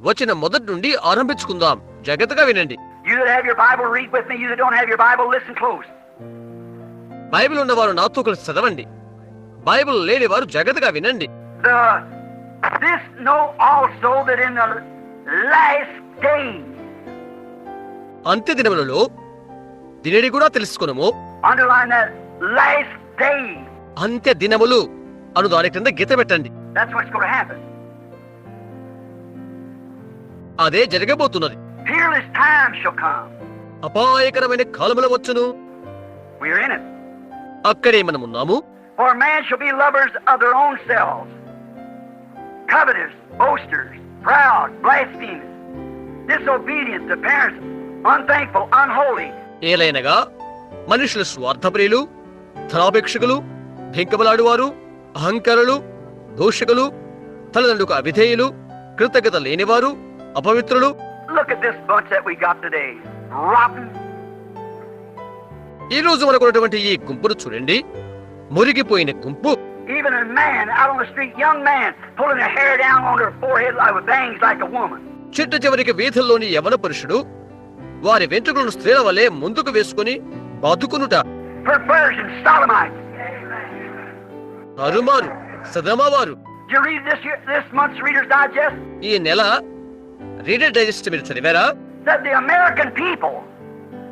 వచ్చిన మొదటి నుండి ఆరంభించుకుందాం. జాగ్రత్తగా వినండి. బైబిల్ ఉన్నవారు నా తూకలు చదవండి. బైబిల్ లేని వారు జాగ్రత్తగా వినండి. అంత్య దినములలో దినడి కూడా తెలుసుకును అంత్య దినములు అను దాని క్రింద గీత పెట్టండి. అదే జరగబోతున్నది. అపాయకరమైన కాలములు వచ్చును. అక్కడే మనం ఉన్నాము. ఏలైనగా మనుషుల స్వార్థప్రియులు ధనాపేక్షకులు భింకబలాడువారు అహంకారులు దూషకులు తల్లిదండ్రులకు అవిధేయులు కృతజ్ఞత లేనివారు అపవిత్రులు. ఈ రోజు మనకు ఈ గుంపును చూడండి. మురిగిపోయిన గుంపు. చిట్ట చివరికి వీధుల్లోని యవన పురుషుడు వారి వెంట్రుకలను స్త్రీల వలె ముందుకు వేసుకుని బతుకునుట సదమవారు you read this year, this month's Reader's Digest? ఈ నెల రీడర్ డైజెస్ట్ మీరు చదివారా That the American people,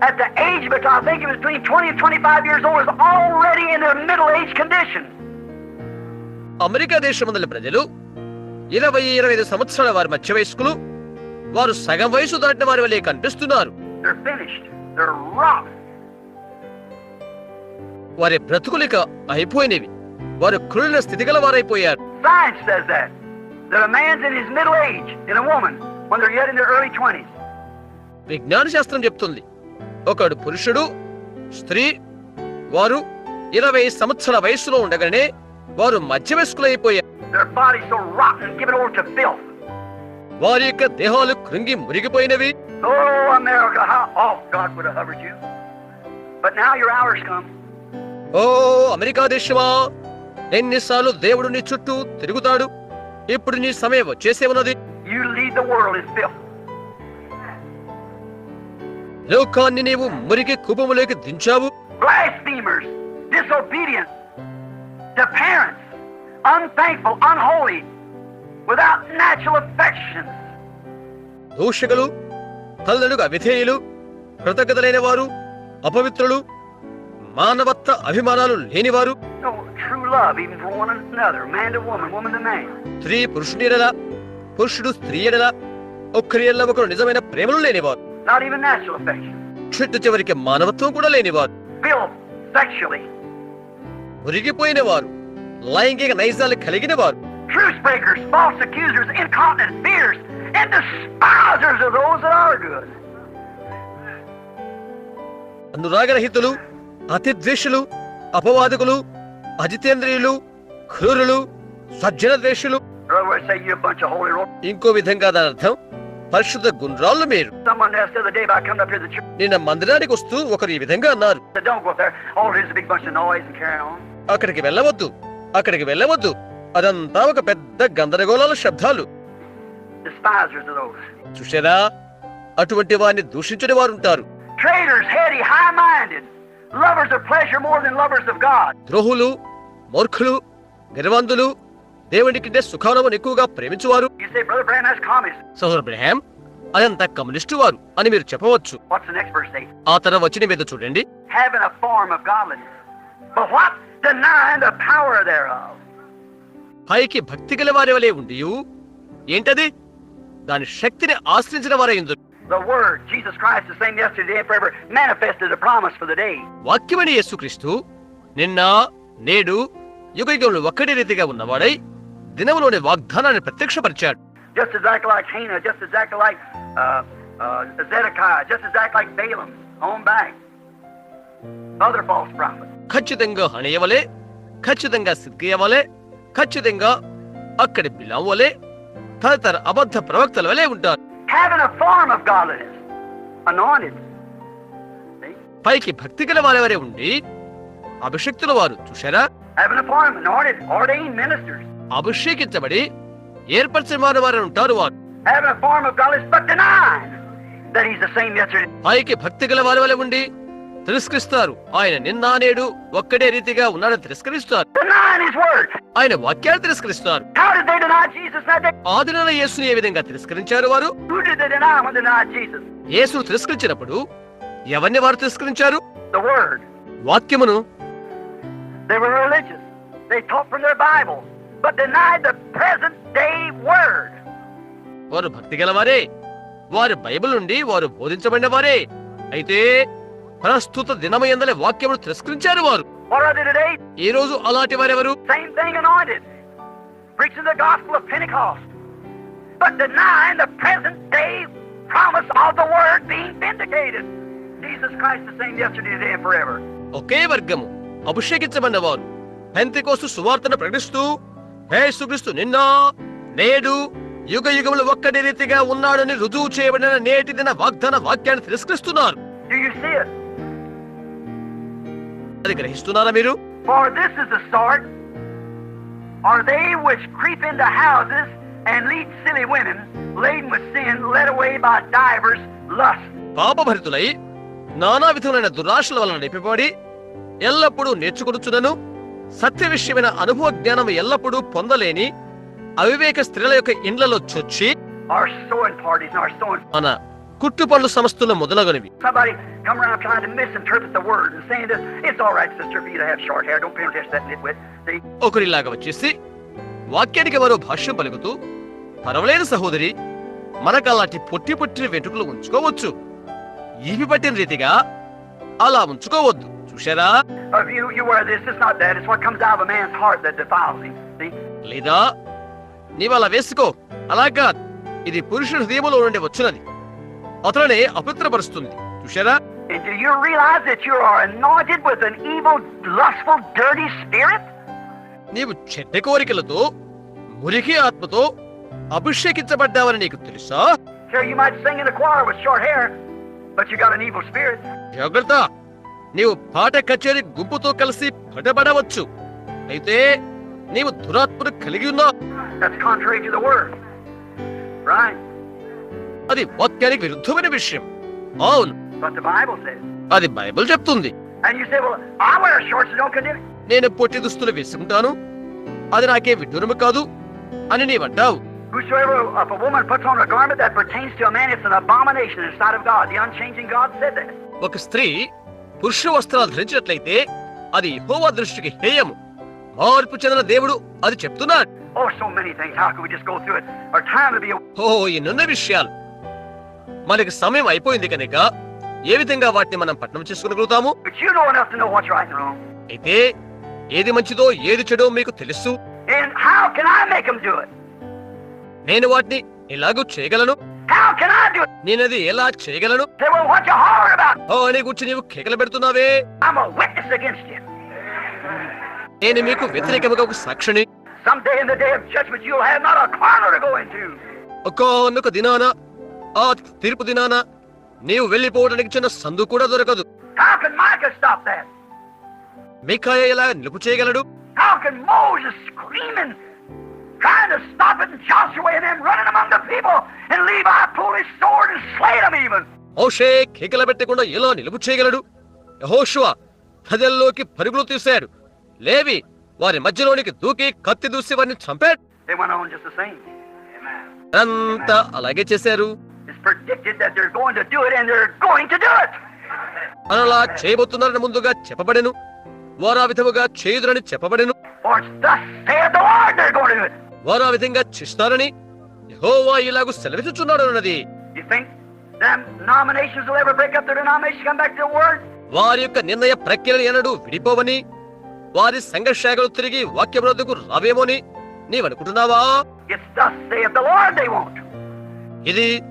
at the age of, I think it was between 20 and 25 years old, is already in their middle age condition. America దేశమందలి ప్రజలు ఇరవై ఇరవై ఐదు సంవత్సరాల వారి మధ్య వయస్కులు వారు సగం వయసు దాటిన వారి వలె కనిపిస్తున్నారు They're finished. They're rotten. వారి బ్రతుకులిక అయిపోయినవి వారు కృళ్ళ స్థితి గల వారైపోయారు విజ్ఞాన శాస్త్రం చెప్తుంది ఒకడు పురుషుడు స్త్రీ వారు ఇరవై సంవత్సరాల వయస్సులో ఉండగానే వారు మధ్యవయస్కులు అయిపోయారు వారి యొక్క దేహాలు కృంగి మురిగిపోయినవి. ఓ అమెరికా దేశమా? ఎన్నిసార్లు దేవుడు నీ చుట్టూ తిరుగుతాడు? ఇప్పుడు నీ సమయం చేసే ఉన్నది. లోకాన్ని నీవు మురికి కుభములోకి దించావు. దూషకులు తల్లడుగా విధేయులు కృతజ్ఞతలైన వారు అపవిత్రులు మానవత్వ అభిమానాలు లేనివారు. love even for స్త్రీ పురుషుడిరద పురుషుడు స్త్రీ ఎడద ఒక్కరి ఎల్ల ఒకరు నిజమైన ప్రేమలు లేనివారు. చుట్టు చివరికి మానవత్వం కూడా లేనివారు. మురిగిపోయిన వారు లైంగిక నైజాలు కలిగిన వారు అనురాగరహితులు అతి ద్వేషులు అపవాదకులు అజితేంద్రియులు క్రూరులు సజ్జన ద్వేషులు. ఇంకో విధంగా దాని అర్థం పరిశుద్ధ గుండ్రాళ్ళు మీరు. నిన్న మందిరానికి వస్తూ ఒకరు ఈ విధంగా అన్నారు. అక్కడికి వెళ్ళవద్దు అక్కడికి వెళ్ళవద్దు. అదంతా ఒక పెద్ద గందరగోళాల శబ్దాలు. చూసారా అటువంటి వారిని దూషించని వారుంటారు. ట్రేడర్స్ ద్రోహులు మూర్ఖులు గర్వంతులు దేవుడి కంటే సుఖానము ఎక్కువగా ప్రేమించువారు. అదంత కమ్యూనిస్టు వారు అని మీరు చెప్పవచ్చు. ఆ తర వచ్చిన మీద చూడండి. పైకి భక్తి గల వారి వలే ఉండి ఏంటది? దాని శక్తిని ఆశ్రయించిన వారే ఇందు Word, Jesus Christ, the same yesterday and forever, manifested a promise for the day. వాక్యమని యేసుక్రీస్తు నిన్న నేడు యుగయుగంలో ఒక్కడి రీతిగా ఉన్నవాడై దినములోని వాగ్దానాన్ని ప్రత్యక్షపరిచాడు Just exactly like Hannah, just exactly like uh, uh, Zedekiah, just like Balaam, on back. Other false prophets. ఖచ్చితంగా హణయవలే ఖచ్చితంగా సిద్కియవలే ఖచ్చితంగా అక్కడి బిలాం వలె తదితర అబద్ధ ప్రవక్తల వలె ఉంటారు having పైకి భక్తి గల వారెవరే ఉండి అభిషక్తుల వారు చూశారా? అభిషేకించబడి ఏర్పరిచిన వారు వారు. ఉంటారు వారు పైకి భక్తి గల వారి వలె ఉండి తిరస్కరిస్తారు. ఆయన నిన్న నేడు ఒక్కడే రీతిగా ఉన్నాడని తిరస్కరిస్తారు. ఆయన వాక్యాలు తిరస్కరిస్తారు. ఆదినలో యేసుని ఏ విధంగా తిరస్కరించారు వారు? యేసును తిరస్కరించినప్పుడు ఎవరిని వారు తిరస్కరించారు? వాక్యమును వారు భక్తి గలవారే వారు బైబిల్ నుండి వారు బోధించబడిన వారే. అయితే మనస్థూత దినమయందలే వాక్యమును తిరస్కరించారు వారు. ఈ రోజు అలాంటి వారు ఎవరు ఒకే వర్గము అభిషేకించబడిన వారు పెంతికోసు సువార్తను ప్రకటిస్తూ హే సుగ్రీస్తు నిన్న నేడు యుగ యుగములు ఒక్కటి రీతిగా ఉన్నాడని రుజువు చేయబడిన నేటి దిన వాగ్దాన వాక్యాన్ని తిరస్కరిస్తున్నారు. అది గ్రహిస్తున్నారా మీరు? పాపభరితులై నానా విధములైన దురాశల వలన నిపిబడి ఎల్లప్పుడూ నేర్చుకొనుచునను సత్య విషయమైన అనుభవ జ్ఞానం ఎల్లప్పుడూ పొందలేని అవివేక స్త్రీల యొక్క ఇండ్లలో చొచ్చి మన కుట్టుపళ్ళు సంస్థలు మొదలగనివి. ఒకరిలాగా వచ్చేసి వాక్యానికి వారు భాష్యం పలుకుతూ పర్వలేదు సహోదరి మనకు అలాంటి పొట్టి పొట్టిన వెంట్రుకలు ఉంచుకోవచ్చు. ఏమి పట్టిన రీతిగా అలా ఉంచుకోవద్దు. చూశారా? లేదా నీవు అలా వేసుకో అలాగా ఇది పురుషుడి హృదయంలో నుండి వచ్చినది. అతనిని అపవిత్రపరుస్తుంది చూశారా do you realize that you are anointed with an evil, lustful, dirty spirit? నీవు చెడ్డ కోరికలతో మురికి ఆత్మతో అభిషేకించబడ్డావని నీకు తెలుసా Here you might sing in a choir with short hair, but you got an evil spirit. జాగ్రత్త నీవు పాట కచేరీ గుంపుతో కలిసి పడబడవచ్చు అయితే నీవు దురాత్మను కలిగి ఉన్నావు That's contrary to the word. Right? అది వాక్యానికి విరుద్ధమైన విషయం. అవును. అది బైబుల్ చెప్తుంది. నేను పొట్టి దుస్తులు వేసుకుంటాను అది నాకే విడ్డూరము కాదు అని నీ అంటావు. ఒక స్త్రీ పురుష వస్త్రాలు ధరించినట్లయితే అది హోవా దృష్టికి హేయము. మార్పు చెందిన దేవుడు అది చెప్తున్నాడు. ఓ ఎన్నున్న విషయాలు. మనకి సమయం అయిపోయింది కనుక ఏ విధంగా వాటిని మనం పట్టణం చేసుకోగలుగుతాము? అయితే ఏది మంచిదో ఏది చెడో మీకు తెలుసు. నేను వాటిని ఇలాగూ చేయగలను? నేను అది ఎలా చేయగలను? ఓ నీవు కేకలు పెడుతున్నావే? నేను మీకు వ్యతిరేకముగా ఒక సాక్షిని. ఒక్కొక్క దినాన ఆ తీర్పు దినాన నీవు వెళ్ళిపోవడానికి చిన్న సందు కూడా దొరకదు. మీకాయ ఇలా నిలుపు చేయగలడు? ఎలా నిలుపు చేయగలడు? హృదయంలోకి పరుగులు తీశాడు. లేవి వారి మధ్యలోనికి దూకి కత్తి దూసి వారిని చంపాడు. అంతా అలాగే చేశారు. అనలా చేయబోతున్నారని ముందుగా చెప్పబడెను. వారా విధముగా చేయుదురని చెప్పబడెను. వారా విధంగా చేస్తారని యహోవా ఇలాగూ సెలవిస్తున్నాడు అన్నది. వారి యొక్క నిర్ణయ ప్రక్రియలు ఎన్నడూ విడిపోవని వారి సంఘర్షాగలు తిరిగి వాక్యమునకు రావేమోని నీవనుకుంటున్నావా? ఇది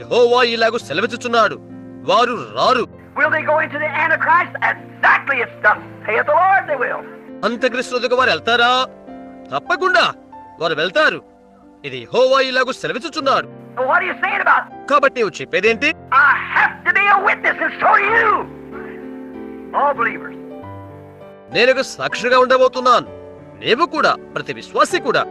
యెహోవా ఇలాగు సెలవిచ్చుచున్నాడు వారు రారు Will they go into the Antichrist? Exactly, it's thus saith the Lord they will. అంత్యక్రిస్తులకు వారు వెళ్తారా తప్పకుండా వారు వెళ్తారు ఇది యెహోవా ఇలాగు సెలవిచ్చుచున్నాడు So what are you saying about? కాబట్టి నువ్వు చెప్పేదేంటి I have to be a witness, and so do you. All believers. నేను ఒక సాక్షిగా ఉండబోతున్నాను నీవు కూడా ప్రతి విశ్వాసి కూడా